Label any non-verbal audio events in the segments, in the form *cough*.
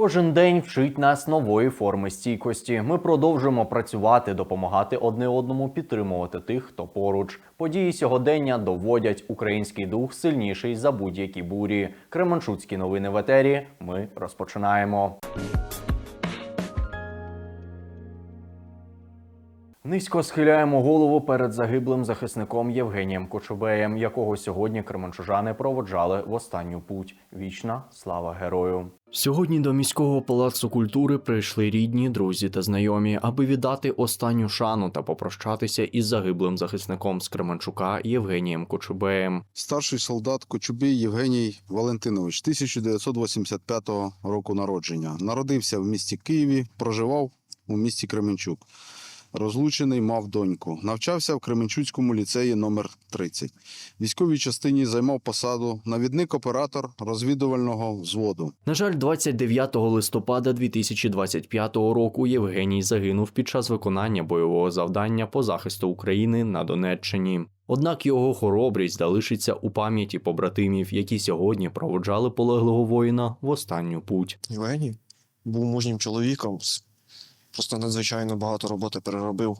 Кожен день вчить нас нової форми стійкості. Ми продовжуємо працювати, допомагати одне одному, підтримувати тих, хто поруч. Події сьогодення доводять український дух сильніший за будь-які бурі. Кременчуцькі новини в етері. Ми розпочинаємо. Низько схиляємо голову перед загиблим захисником Євгенієм Кочубеєм, якого сьогодні кременчужани проводжали в останню путь. Вічна слава герою. Сьогодні до міського палацу культури прийшли рідні, друзі та знайомі, аби віддати останню шану та попрощатися із загиблим захисником з Кременчука Євгенієм Кочубеєм. Старший солдат Кочубій Євгеній Валентинович, 1985 року народження. Народився в місті Києві, проживав у місті Кременчук. Розлучений, мав доньку. Навчався в Кременчуцькому ліцеї номер 30. Військовій частині займав посаду навідник-оператор розвідувального взводу. На жаль, 29 листопада 2025 року Євгеній загинув під час виконання бойового завдання по захисту України на Донеччині. Однак його хоробрість залишиться у пам'яті побратимів, які сьогодні проводжали полеглого воїна в останню путь. Євгеній був мужнім чоловіком, просто надзвичайно багато роботи переробив,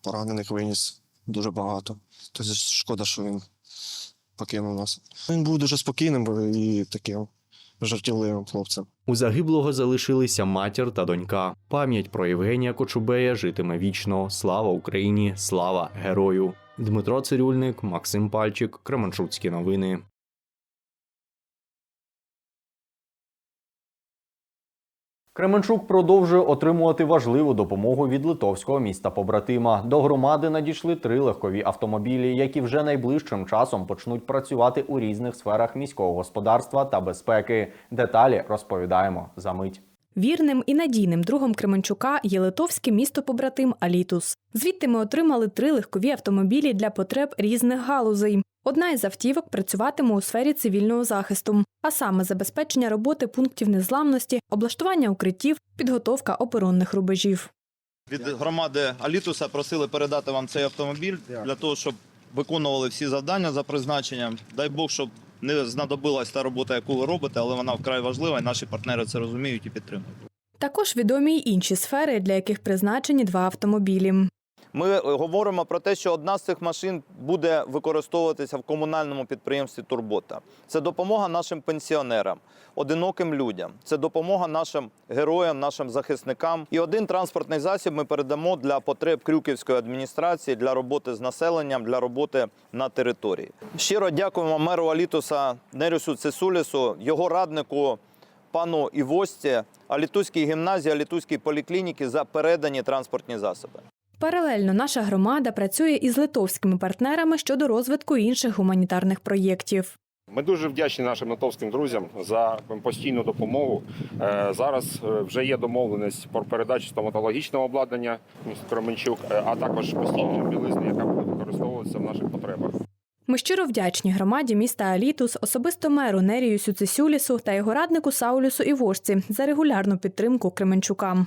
поранених виніс дуже багато. Тобто шкода, що він покинув нас. Він був дуже спокійним і таким жартівливим хлопцем. У загиблого залишилися матір та донька. Пам'ять про Євгенія Кочубея житиме вічно. Слава Україні! Слава герою! Дмитро Цирюльник, Максим Пальчик, Кременчуцькі новини. Кременчук продовжує отримувати важливу допомогу від литовського міста побратима. До громади надійшли три легкові автомобілі, які вже найближчим часом почнуть працювати у різних сферах міського господарства та безпеки. Деталі розповідаємо за мить. Вірним і надійним другом Кременчука є литовське місто побратим Алітус. Звідти ми отримали три легкові автомобілі для потреб різних галузей. Одна із автівок працюватиме у сфері цивільного захисту, а саме забезпечення роботи пунктів незламності, облаштування укриттів, підготовка оборонних рубежів. Від громади Алітуса просили передати вам цей автомобіль для того, щоб виконували всі завдання за призначенням. Дай Бог, щоб не знадобилась та робота, яку ви робите, але вона вкрай важлива, і наші партнери це розуміють і підтримують. Також відомі й інші сфери, для яких призначені два автомобілі. Ми е, говоримо про те, що одна з цих машин буде використовуватися в комунальному підприємстві Турбота. Це допомога нашим пенсіонерам, одиноким людям. Це допомога нашим героям, нашим захисникам. І один транспортний засіб ми передамо для потреб Крюківської адміністрації для роботи з населенням, для роботи на території. Щиро дякуємо меру Алітуса Нерюсу Цесулісу, його раднику. Пану Івості, Алітузькій гімназії, Алітузькій поліклініки за передані транспортні засоби. Паралельно наша громада працює із литовськими партнерами щодо розвитку інших гуманітарних проєктів. Ми дуже вдячні нашим натовським друзям за постійну допомогу. Е, Зараз е, вже є домовленість про передачу стоматологічного обладнання в місто Кременчук, е, а також постійної білизни, яка буде використовуватися в наших потребах. Ми щиро вдячні громаді міста Алітус, особисто меру Нерію Сюцесюлісу та його раднику Саулюсу Івошці за регулярну підтримку Кременчукам.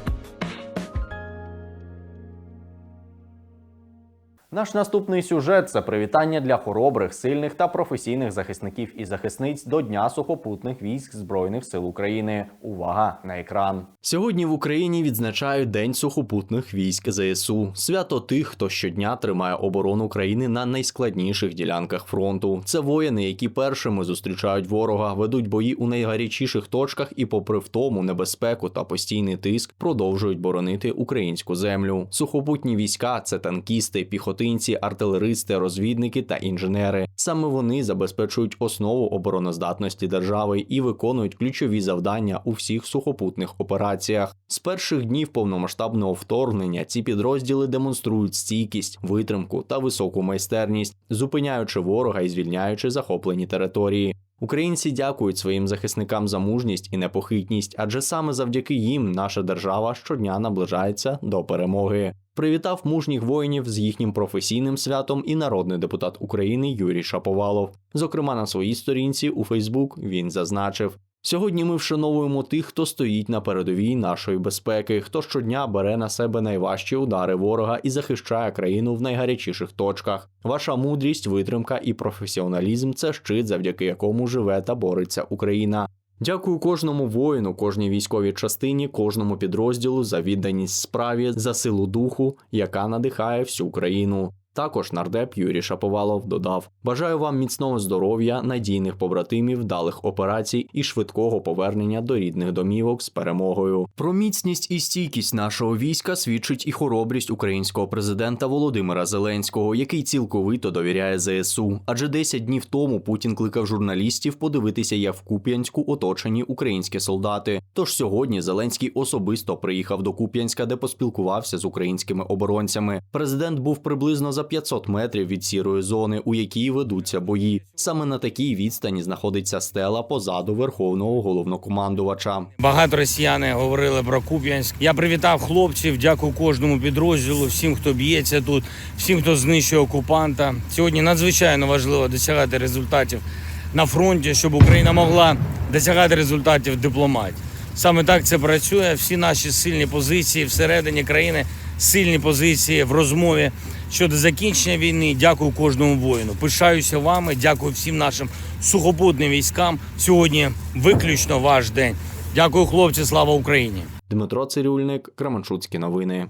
Наш наступний сюжет це привітання для хоробрих, сильних та професійних захисників і захисниць до Дня сухопутних військ Збройних сил України. Увага на екран. Сьогодні в Україні відзначають День сухопутних військ ЗСУ. Свято тих, хто щодня тримає оборону країни на найскладніших ділянках фронту. Це воїни, які першими зустрічають ворога, ведуть бої у найгарячіших точках і, попри втому, небезпеку та постійний тиск, продовжують боронити українську землю. Сухопутні війська це танкісти, піхотинці, артилеристи, розвідники та інженери. Саме вони забезпечують основу обороноздатності держави і виконують ключові завдання у всіх сухопутних операціях. З перших днів повномасштабного вторгнення ці підрозділи демонструють стійкість, витримку та високу майстерність, зупиняючи ворога і звільняючи захоплені території. Українці дякують своїм захисникам за мужність і непохитність, адже саме завдяки їм наша держава щодня наближається до перемоги. Привітав мужніх воїнів з їхнім професійним святом і народний депутат України Юрій Шаповалов. Зокрема, на своїй сторінці у Фейсбук він зазначив: Сьогодні ми вшановуємо тих, хто стоїть на передовій нашої безпеки, хто щодня бере на себе найважчі удари ворога і захищає країну в найгарячіших точках. Ваша мудрість, витримка і професіоналізм це щит, завдяки якому живе та бореться Україна. Дякую кожному воїну, кожній військовій частині, кожному підрозділу за відданість справі, за силу духу, яка надихає всю країну. Також нардеп Юрій Шаповалов додав: Бажаю вам міцного здоров'я, надійних побратимів, вдалих операцій і швидкого повернення до рідних домівок з перемогою. Про міцність і стійкість нашого війська свідчить і хоробрість українського президента Володимира Зеленського, який цілковито довіряє ЗСУ. Адже 10 днів тому Путін кликав журналістів подивитися, як в Куп'янську оточені українські солдати. Тож сьогодні Зеленський особисто приїхав до Куп'янська, де поспілкувався з українськими оборонцями. Президент був приблизно за 500 метрів від сірої зони, у якій ведуться бої. Саме на такій відстані знаходиться стела позаду верховного головнокомандувача. Багато росіяни говорили про Куп'янськ. Я привітав хлопців. Дякую кожному підрозділу, всім, хто б'ється тут, всім, хто знищує окупанта. Сьогодні надзвичайно важливо досягати результатів на фронті, щоб Україна могла досягати результатів дипломатії. Саме так це працює. Всі наші сильні позиції всередині країни, сильні позиції в розмові щодо закінчення війни. Дякую кожному воїну. Пишаюся вами. Дякую всім нашим сухопутним військам. Сьогодні виключно ваш день. Дякую, хлопці. Слава Україні! Дмитро Цирюльник, Кременчуцькі новини.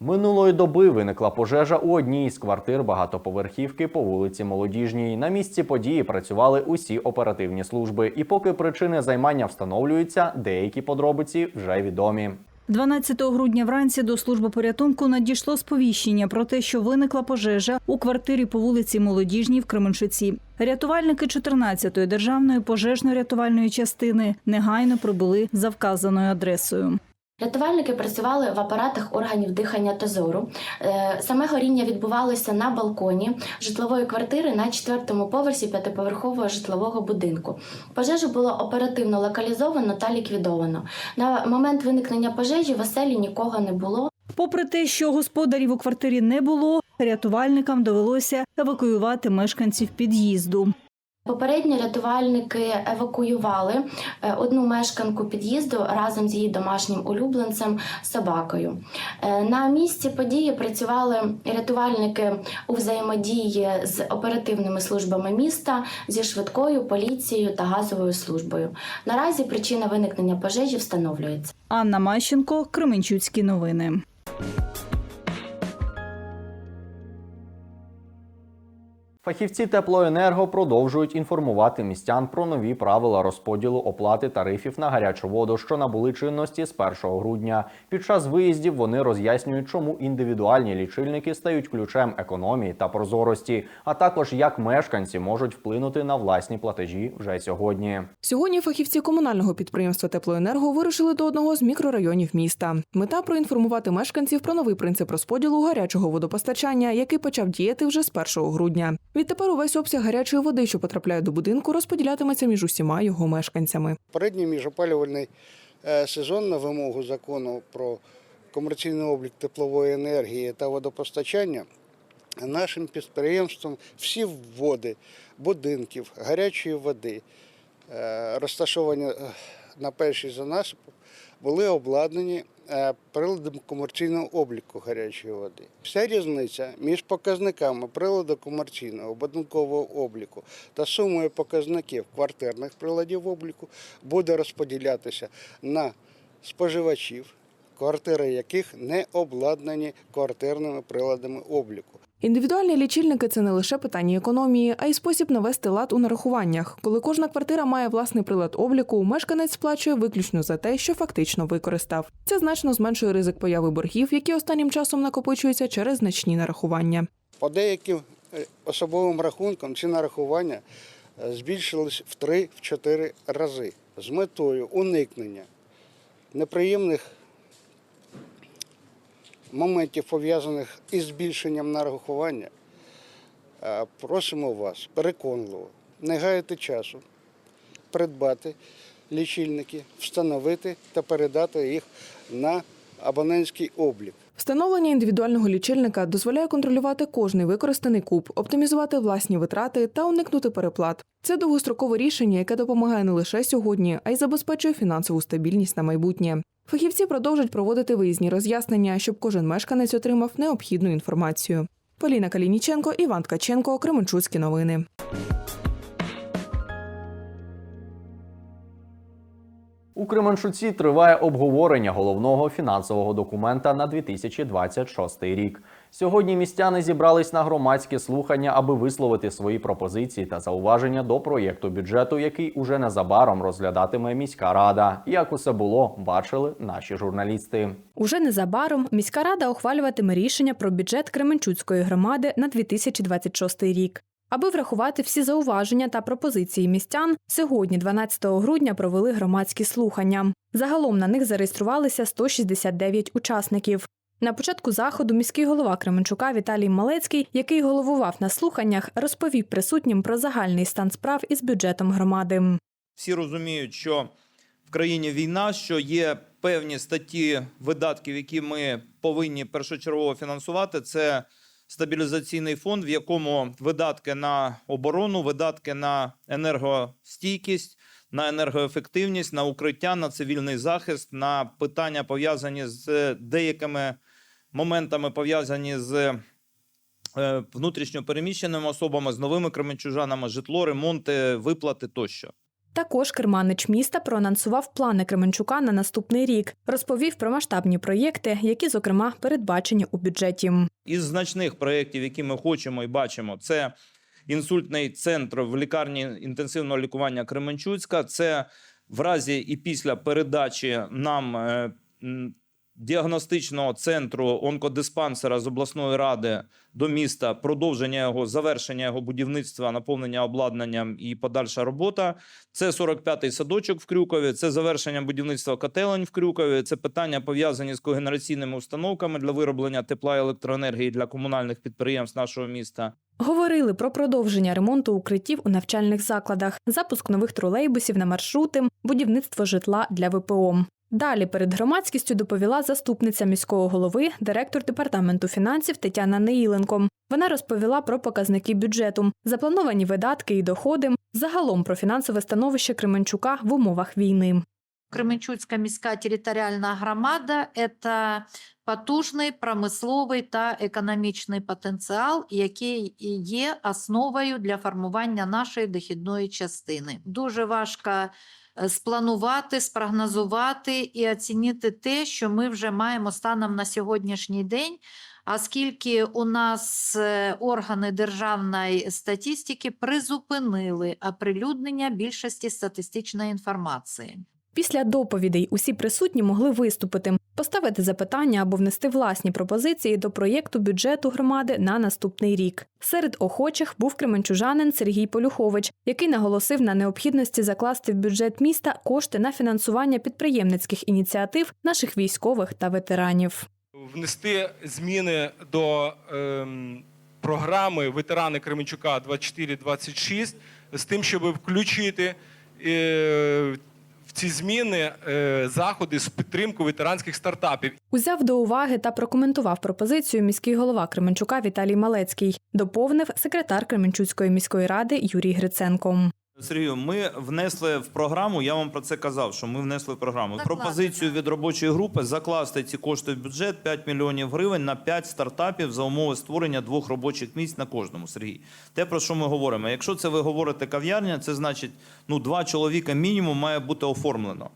Минулої доби виникла пожежа у одній із квартир багатоповерхівки по вулиці Молодіжній. На місці події працювали усі оперативні служби. І поки причини займання встановлюються, деякі подробиці вже відомі. 12 грудня вранці до служби порятунку надійшло сповіщення про те, що виникла пожежа у квартирі по вулиці Молодіжній в Кременчуці. Рятувальники 14-ї державної пожежно-рятувальної частини негайно прибули за вказаною адресою. Рятувальники працювали в апаратах органів дихання та зору. Е, Саме горіння відбувалося на балконі житлової квартири на четвертому поверсі п'ятиповерхового житлового будинку. Пожежу було оперативно локалізовано та ліквідовано. На момент виникнення пожежі в оселі нікого не було. Попри те, що господарів у квартирі не було, рятувальникам довелося евакуювати мешканців під'їзду. Попередньо рятувальники евакуювали е, одну мешканку під'їзду разом з її домашнім улюбленцем собакою. Е, На місці події працювали рятувальники у взаємодії з оперативними службами міста, зі швидкою поліцією та газовою службою. Наразі причина виникнення пожежі встановлюється. Анна Мащенко, Кременчуцькі новини. Фахівці теплоенерго продовжують інформувати містян про нові правила розподілу оплати тарифів на гарячу воду, що набули чинності з 1 грудня. Під час виїздів вони роз'яснюють, чому індивідуальні лічильники стають ключем економії та прозорості, а також як мешканці можуть вплинути на власні платежі вже сьогодні. Сьогодні фахівці комунального підприємства Теплоенерго вирушили до одного з мікрорайонів міста. Мета проінформувати мешканців про новий принцип розподілу гарячого водопостачання, який почав діяти вже з 1 грудня. Відтепер увесь обсяг гарячої води, що потрапляє до будинку, розподілятиметься між усіма його мешканцями. Передній міжопалювальний е, сезон на вимогу закону про комерційний облік теплової енергії та водопостачання нашим підприємством всі вводи будинків гарячої води, е, розташовані е, на першій за насипу, були обладнані е, приладом комерційного обліку гарячої води. Вся різниця між показниками приладу комерційного будинкового обліку та сумою показників квартирних приладів обліку буде розподілятися на споживачів, квартири яких не обладнані квартирними приладами обліку. Індивідуальні лічильники це не лише питання економії, а й спосіб навести лад у нарахуваннях. Коли кожна квартира має власний прилад обліку, мешканець сплачує виключно за те, що фактично використав. Це значно зменшує ризик появи боргів, які останнім часом накопичуються через значні нарахування. По деяким е, особовим рахункам ці нарахування е, збільшились в 3-4 рази з метою уникнення неприємних моментів, пов'язаних із збільшенням нарахування. Просимо вас переконливо, не гаяти часу, придбати лічильники, встановити та передати їх на абонентський облік. Встановлення індивідуального лічильника дозволяє контролювати кожний використаний куб, оптимізувати власні витрати та уникнути переплат. Це довгострокове рішення, яке допомагає не лише сьогодні, а й забезпечує фінансову стабільність на майбутнє. Фахівці продовжать проводити виїзні роз'яснення, щоб кожен мешканець отримав необхідну інформацію. Поліна Калініченко, Іван Ткаченко, Кременчуцькі новини. У Кременчуці триває обговорення головного фінансового документа на 2026 рік. Сьогодні містяни зібрались на громадські слухання, аби висловити свої пропозиції та зауваження до проєкту бюджету, який уже незабаром розглядатиме міська рада. Як усе було, бачили наші журналісти. Уже незабаром міська рада ухвалюватиме рішення про бюджет Кременчуцької громади на 2026 рік. Аби врахувати всі зауваження та пропозиції містян, сьогодні, 12 грудня, провели громадські слухання. Загалом на них зареєструвалися 169 учасників. На початку заходу міський голова Кременчука Віталій Малецький, який головував на слуханнях, розповів присутнім про загальний стан справ із бюджетом громади. Всі розуміють, що в країні війна, що є певні статті видатків, які ми повинні першочергово фінансувати. Це стабілізаційний фонд, в якому видатки на оборону, видатки на енергостійкість, на енергоефективність, на укриття, на цивільний захист, на питання пов'язані з деякими моментами, пов'язані з е, внутрішньо переміщеними особами, з новими кременчужанами, житло, ремонти, виплати тощо. Також керманич міста проанонсував плани Кременчука на наступний рік, розповів про масштабні проєкти, які, зокрема, передбачені у бюджеті. Із значних проєктів, які ми хочемо і бачимо, це інсультний центр в лікарні інтенсивного лікування Кременчуцька. Це в разі і після передачі нам е, діагностичного центру онкодиспансера з обласної ради до міста, продовження його, завершення його будівництва, наповнення обладнанням і подальша робота. Це 45-й садочок в Крюкові, це завершення будівництва котелень в Крюкові. Це питання пов'язані з когенераційними установками для вироблення тепла і електроенергії для комунальних підприємств нашого міста. Говорили про продовження ремонту укриттів у навчальних закладах, запуск нових тролейбусів на маршрути, будівництво житла для ВПО. Далі перед громадськістю доповіла заступниця міського голови, директор департаменту фінансів Тетяна Неїленко. Вона розповіла про показники бюджету, заплановані видатки і доходи, загалом про фінансове становище Кременчука в умовах війни. Кременчуцька міська територіальна громада це потужний промисловий та економічний потенціал, який є основою для формування нашої дохідної частини. Дуже важко спланувати, спрогнозувати і оцінити те, що ми вже маємо станом на сьогоднішній день. Оскільки у нас е, органи державної статистики призупинили оприлюднення більшості статистичної інформації. Після доповідей усі присутні могли виступити, поставити запитання або внести власні пропозиції до проєкту бюджету громади на наступний рік. Серед охочих був кременчужанин Сергій Полюхович, який наголосив на необхідності закласти в бюджет міста кошти на фінансування підприємницьких ініціатив наших військових та ветеранів. внести зміни до ем, програми ветерани Кременчука 24-26 з тим, щоб включити е, ці зміни е, заходи з підтримку ветеранських стартапів. Узяв до уваги та прокоментував пропозицію міський голова Кременчука Віталій Малецький. Доповнив секретар Кременчуцької міської ради Юрій Гриценко. Сергію, ми внесли в програму. Я вам про це казав, що ми внесли в програму Закласти, пропозицію від робочої групи закласти ці кошти в бюджет 5 мільйонів гривень на 5 стартапів за умови створення двох робочих місць на кожному. Сергій, те про що ми говоримо. Якщо це ви говорите кав'ярня, це значить ну два чоловіка мінімум має бути оформлено.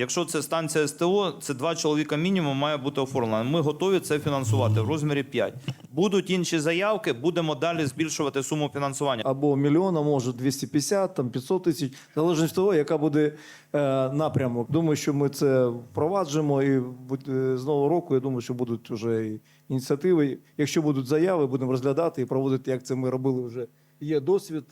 Якщо це станція СТО, це два чоловіка мінімум має бути оформлено. Ми готові це фінансувати в розмірі 5. Будуть інші заявки, будемо далі збільшувати суму фінансування. або мільйон, а може 250, там 500 тисяч, залежно від того, яка буде е, напрямок. Думаю, що ми це впроваджуємо і е, з нового року. Я думаю, що будуть вже ініціативи. Якщо будуть заяви, будемо розглядати і проводити, як це ми робили вже. Є досвід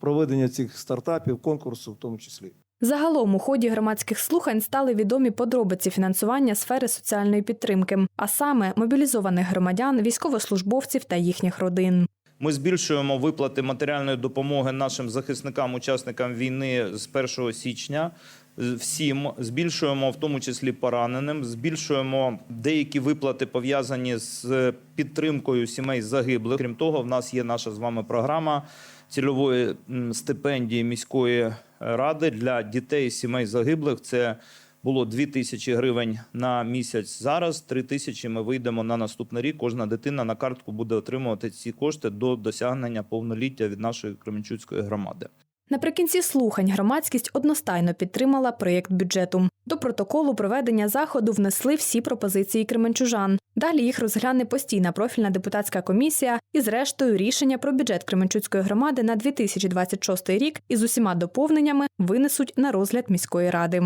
проведення цих стартапів, конкурсу в тому числі. Загалом у ході громадських слухань стали відомі подробиці фінансування сфери соціальної підтримки, а саме мобілізованих громадян, військовослужбовців та їхніх родин. Ми збільшуємо виплати матеріальної допомоги нашим захисникам, учасникам війни з 1 січня. всім, збільшуємо в тому числі пораненим, збільшуємо деякі виплати пов'язані з підтримкою сімей загиблих. Крім того, в нас є наша з вами програма цільової стипендії міської ради для дітей сімей загиблих. Це було 2 тисячі гривень на місяць. Зараз 3 тисячі. Ми вийдемо на наступний рік. Кожна дитина на картку буде отримувати ці кошти до досягнення повноліття від нашої Кременчуцької громади. Наприкінці слухань громадськість одностайно підтримала проєкт бюджету. До протоколу проведення заходу внесли всі пропозиції кременчужан. Далі їх розгляне постійна профільна депутатська комісія і, зрештою, рішення про бюджет Кременчуцької громади на 2026 рік із усіма доповненнями винесуть на розгляд міської ради.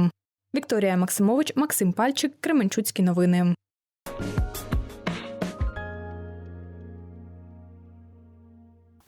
Вікторія Максимович, Максим Пальчик, Кременчуцькі новини.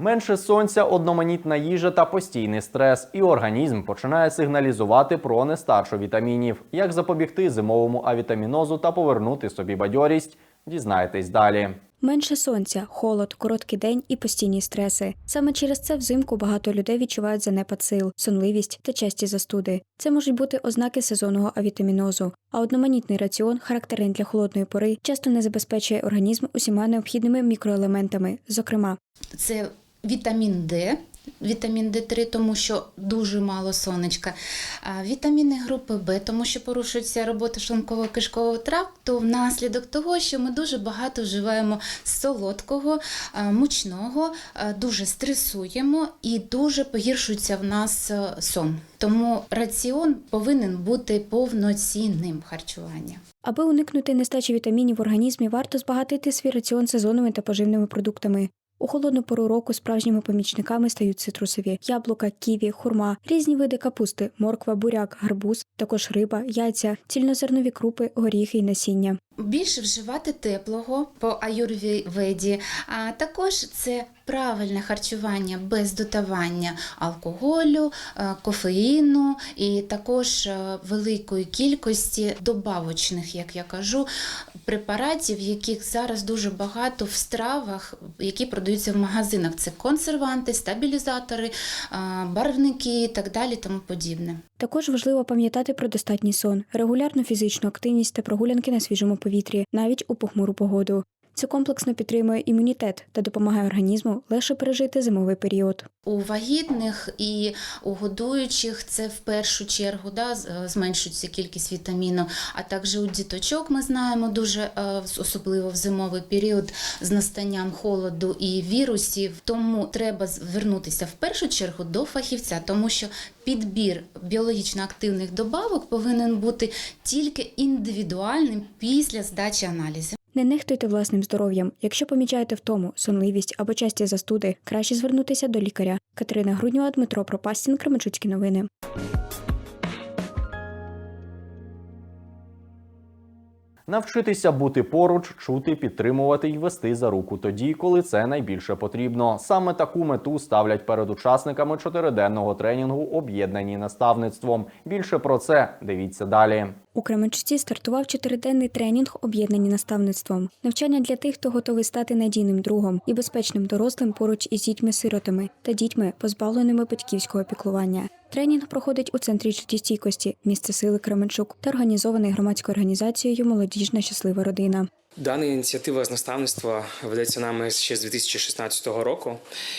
Менше сонця, одноманітна їжа та постійний стрес, і організм починає сигналізувати про нестачу вітамінів. Як запобігти зимовому авітамінозу та повернути собі бадьорість, дізнаєтесь далі. Менше сонця, холод, короткий день і постійні стреси. Саме через це взимку багато людей відчувають занепад сил, сонливість та часті застуди. Це можуть бути ознаки сезонного авітамінозу, а одноманітний раціон, характерний для холодної пори, часто не забезпечує організм усіма необхідними мікроелементами, зокрема Це вітамін Д, вітамін Д3, тому що дуже мало сонечка. А вітаміни групи Б, тому що порушується робота шлунково-кишкового тракту внаслідок того, що ми дуже багато вживаємо солодкого, мучного, дуже стресуємо і дуже погіршується в нас сон. Тому раціон повинен бути повноцінним харчуванням. Аби уникнути нестачі вітамінів в організмі, варто збагатити свій раціон сезонними та поживними продуктами. У холодну пору року справжніми помічниками стають цитрусові яблука, ківі, хурма, різні види капусти, морква, буряк, гарбуз, також риба, яйця, цільнозернові крупи, горіхи і насіння. Більше вживати теплого по аюрведі, а також це правильне харчування без додавання алкоголю, е, кофеїну і також е, великої кількості добавочних, як я кажу, препаратів, яких зараз дуже багато в стравах, які продаються в магазинах. Це консерванти, стабілізатори, е, барвники і так далі, тому подібне. Також важливо пам'ятати про достатній сон, регулярну фізичну активність та прогулянки на свіжому повітрі, навіть у похмуру погоду. Це комплексно підтримує імунітет та допомагає організму легше пережити зимовий період. У вагітних і у годуючих це в першу чергу да, е, зменшується кількість вітаміну, а також у діточок ми знаємо дуже е, особливо в зимовий період з настанням холоду і вірусів. Тому треба звернутися в першу чергу до фахівця, тому що підбір біологічно активних добавок повинен бути тільки індивідуальним після здачі аналізів. Не нехтуйте власним здоров'ям. Якщо помічаєте втому, сонливість або часті застуди, краще звернутися до лікаря. Катерина Грудньова, Дмитро Пропастін, Кременчуцькі новини. Навчитися бути поруч, чути, підтримувати й вести за руку тоді, коли це найбільше потрібно. Саме таку мету ставлять перед учасниками чотириденного тренінгу, об'єднані наставництвом. Більше про це дивіться далі. У Кременчуці стартував чотириденний тренінг, об'єднані наставництвом. Навчання для тих, хто готовий стати надійним другом і безпечним дорослим поруч із дітьми-сиротами та дітьми, позбавленими батьківського піклування. Тренінг проходить у центрі життєстійкості, місце сили Кременчук та організований громадською організацією Молодіжна щаслива родина. Дана ініціатива з наставництва ведеться нами ще з 2016 року,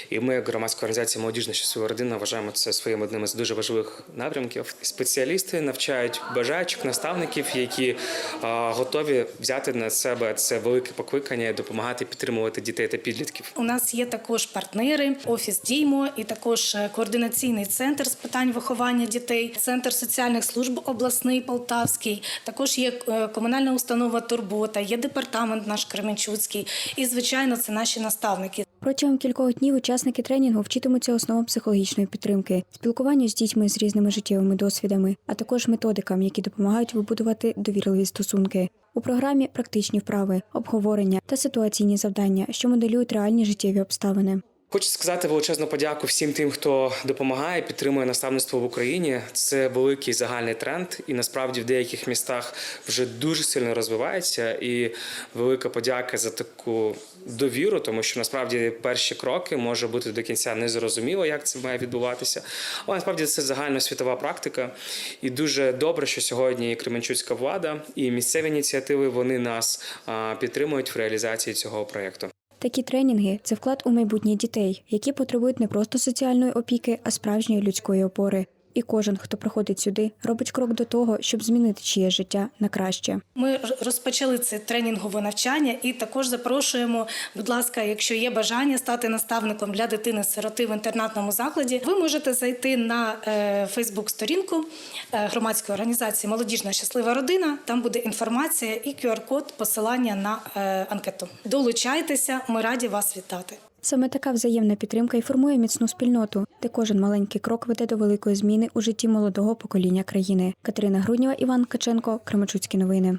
і ми, як громадська організація Молодіжна щаслива родина, вважаємо це своїм одним із дуже важливих напрямків. Спеціалісти навчають бажаючих наставників, які готові взяти на себе це велике покликання, допомагати підтримувати дітей та підлітків. У нас є також партнери, офіс Діймо і також е, координаційний центр з питань виховання дітей, центр соціальних служб обласний Полтавський. Також є е, комунальна установа Турбота, є департамент наш Кременчуцький. І звичайно, це наші наставники. Протягом кількох днів учасники тренінгу вчитимуться основам психологічної підтримки, спілкуванню з дітьми з різними життєвими досвідами, а також методикам, які допомагають вибудувати довірливі стосунки. У програмі практичні вправи, обговорення та ситуаційні завдання, що моделюють реальні життєві обставини. Хочу сказати величезну подяку всім тим, хто допомагає, підтримує наставництво в Україні. Це великий загальний тренд, і насправді в деяких містах вже дуже сильно розвивається. І велика подяка за таку довіру, тому що насправді перші кроки може бути до кінця незрозуміло, як це має відбуватися. Але насправді це загальносвітова практика. І дуже добре, що сьогодні і Кременчуцька влада і місцеві ініціативи вони нас підтримують в реалізації цього проєкту. Такі тренінги це вклад у майбутнє дітей, які потребують не просто соціальної опіки, а справжньої людської опори. І кожен, хто приходить сюди, робить крок до того, щоб змінити чиє життя на краще. Ми розпочали це тренінгове навчання і також запрошуємо, будь ласка, якщо є бажання стати наставником для дитини сироти в інтернатному закладі, ви можете зайти на Фейсбук-сторінку е, громадської організації Молодіжна щаслива родина. Там буде інформація і QR-код посилання на е, анкету. Долучайтеся, ми раді вас вітати. Саме така взаємна підтримка і формує міцну спільноту, де кожен маленький крок веде до великої зміни у житті молодого покоління країни. Катерина Груднєва, Іван Каченко, Кременчуцькі новини.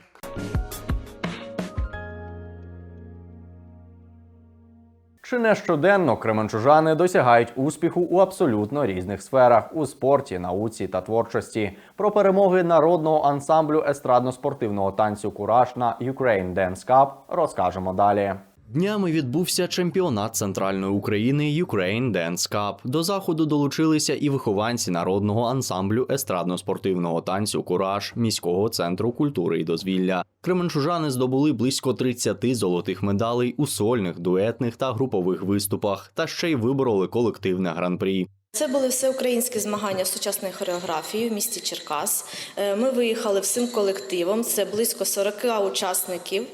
Чи не щоденно кременчужани досягають успіху у абсолютно різних сферах у спорті, науці та творчості. Про перемоги народного ансамблю естрадно-спортивного танцю Кураж на Ukraine Dance Cup розкажемо далі. Днями відбувся чемпіонат центральної України Ukraine Dance Cup. До заходу долучилися і вихованці народного ансамблю естрадно-спортивного танцю Кураж міського центру культури і дозвілля. Кременчужани здобули близько 30 золотих медалей у сольних, дуетних та групових виступах, та ще й вибороли колективне гран-прі. Це були всеукраїнські змагання з сучасної хореографії в місті Черкас. Е, Ми виїхали всім колективом. Це близько 40 учасників.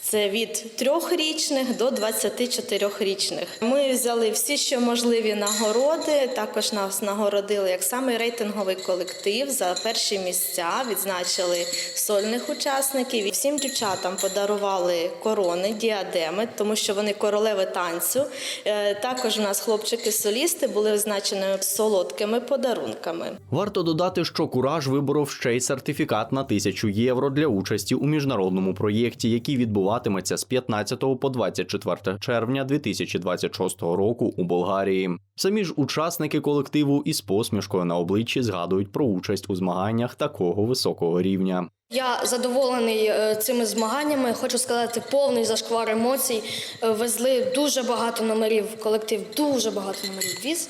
Це від трьохрічних до 24-річних. Ми взяли всі, що можливі нагороди. Також нас нагородили як саме рейтинговий колектив за перші місця. Відзначили сольних учасників. Всім дівчатам подарували корони, діадеми, тому що вони королеви танцю. Е, Також у нас хлопчики-солісти були визначені солодкими подарунками. Варто додати, що Кураж виборов ще й сертифікат на тисячу євро для участі у міжнародному проєкті, який відбуватиметься з 15 по 24 червня 2026 року у Болгарії. Самі ж учасники колективу із посмішкою на обличчі згадують про участь у змаганнях такого високого рівня. Я задоволений е, цими змаганнями. Хочу сказати, повний зашквар емоцій. Е, Везли дуже багато номерів. Колектив дуже багато номерів віз.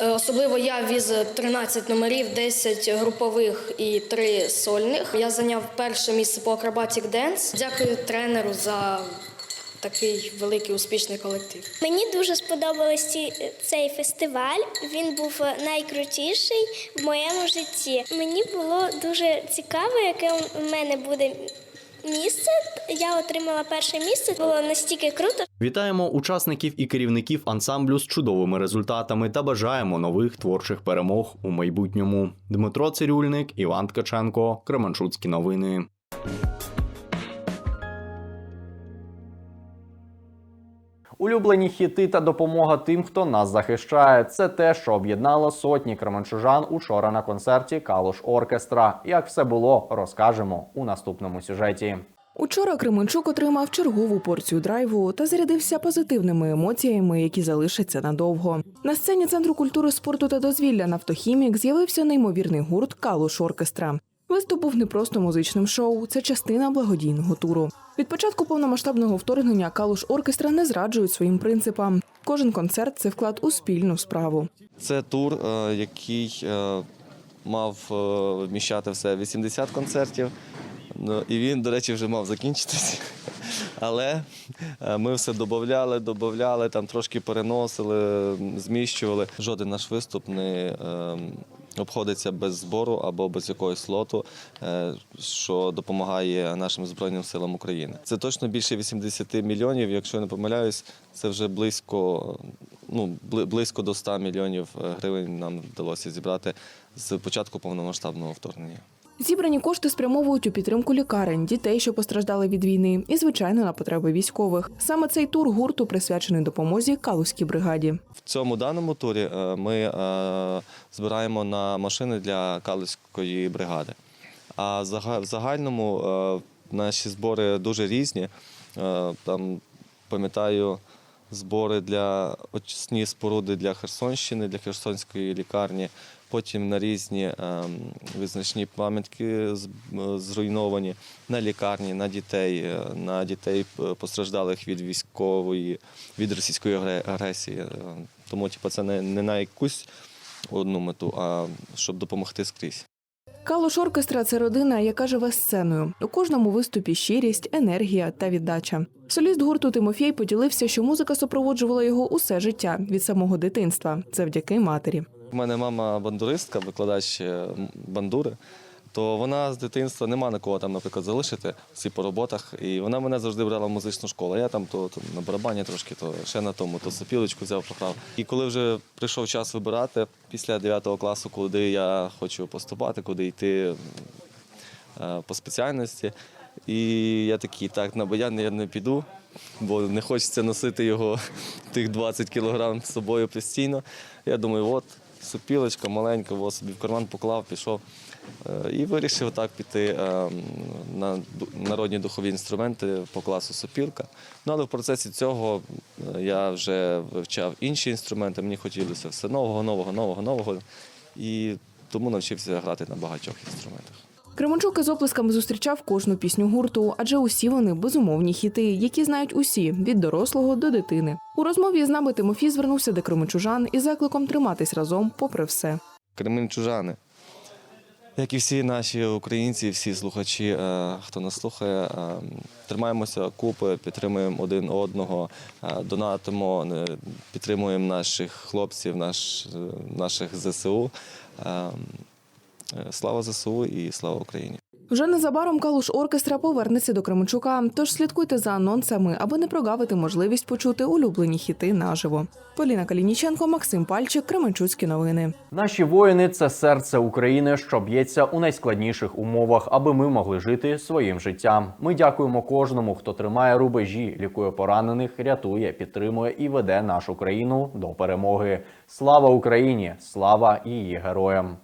Е, Особливо я віз 13 номерів, 10 групових і 3 сольних. Я зайняв перше місце по акробатік денс. Дякую тренеру за такий великий успішний колектив. Мені дуже сподобався цей фестиваль. Він був найкрутіший в моєму житті. Мені було дуже цікаво, яке у мене буде місце. Я отримала перше місце. Було настільки круто. Вітаємо учасників і керівників ансамблю з чудовими результатами та бажаємо нових творчих перемог у майбутньому. Дмитро Цирюльник, Іван Ткаченко, Кременчуцькі новини. Улюблені хіти та допомога тим, хто нас захищає. Це те, що об'єднало сотні кременчужан учора на концерті Калуш Оркестра. Як все було, розкажемо у наступному сюжеті. Учора Кременчук отримав чергову порцію драйву та зарядився позитивними емоціями, які залишаться надовго. На сцені центру культури, спорту та дозвілля Нафтохімік з'явився неймовірний гурт Калуш Оркестра. Виступ був не просто музичним шоу, це частина благодійного туру. Від початку повномасштабного вторгнення Калуш Оркестра не зраджують своїм принципам. Кожен концерт це вклад у спільну справу. Це тур, е, який е, мав е, вміщати в себе 80 концертів. Ну, і він, до речі, вже мав закінчитися. *laughs* Але ми все додавали, додавали, там трошки переносили, зміщували. Жоден наш виступ не е, обходиться без збору або без якогось слоту, е, що допомагає нашим Збройним силам України. Це точно більше 80 мільйонів. Якщо я не помиляюсь, це вже близько, ну, близько до 100 мільйонів е, гривень нам вдалося зібрати з початку повномасштабного вторгнення. Зібрані кошти спрямовують у підтримку лікарень, дітей, що постраждали від війни, і звичайно на потреби військових. Саме цей тур гурту присвячений допомозі Калузькій бригаді. В цьому даному турі е, ми е, збираємо на машини для Калицької бригади. А в загальному е, наші збори дуже різні. Там, пам'ятаю, збори для очисні споруди для Херсонщини, для Херсонської лікарні. Потім на різні ем, визначні пам'ятки зруйновані на лікарні, на дітей, е, на дітей постраждалих від військової, від російської агресії. Е, Тому, типу, це не на якусь одну мету, а щоб допомогти скрізь. Калуш оркестра це родина, яка живе сценою. У кожному виступі щирість, енергія та віддача. Соліст гурту Тимофій поділився, що музика супроводжувала його усе життя від самого дитинства, завдяки матері. У мене мама бандуристка, викладач е, бандури. То вона з дитинства нема на кого там, наприклад, залишити всі по роботах. І вона мене завжди брала в музичну школу. Я там то, то на барабані трошки, то ще на тому, то сопілочку взяв, пограв. І коли вже прийшов час вибирати після 9 класу, куди я хочу поступати, куди йти е, по спеціальності. І я такий, так, на баян я не піду, бо не хочеться носити його *laughs* тих 20 кілограм з собою постійно. Я думаю, от сопілочка маленька, от собі в карман поклав, пішов. Е, І вирішив так піти е, на народні духові інструменти по класу сопілка. Ну, але в процесі цього е, я вже вивчав інші інструменти, мені хотілося все нового, нового, нового, нового. І тому навчився грати на багатьох інструментах. Кременчук із оплесками зустрічав кожну пісню гурту, адже усі вони безумовні хіти, які знають усі від дорослого до дитини. У розмові з нами Тимофій звернувся до кременчужан із закликом триматись разом, попри все. Кременчужани. Як і всі наші українці, всі слухачі, е, хто нас слухає, е, тримаємося купи, підтримуємо один одного, е, донатимо, підтримуємо наших хлопців, наш, наших ЗСУ. Е, Слава ЗСУ і слава Україні! Вже незабаром Калуш оркестра повернеться до Кременчука, тож слідкуйте за анонсами, аби не прогавити можливість почути улюблені хіти наживо. Поліна Калініченко, Максим Пальчик, Кременчуцькі новини. Наші воїни це серце України, що б'ється у найскладніших умовах, аби ми могли жити своїм життям. Ми дякуємо кожному, хто тримає рубежі, лікує поранених, рятує, підтримує і веде нашу країну до перемоги. Слава Україні! Слава її героям!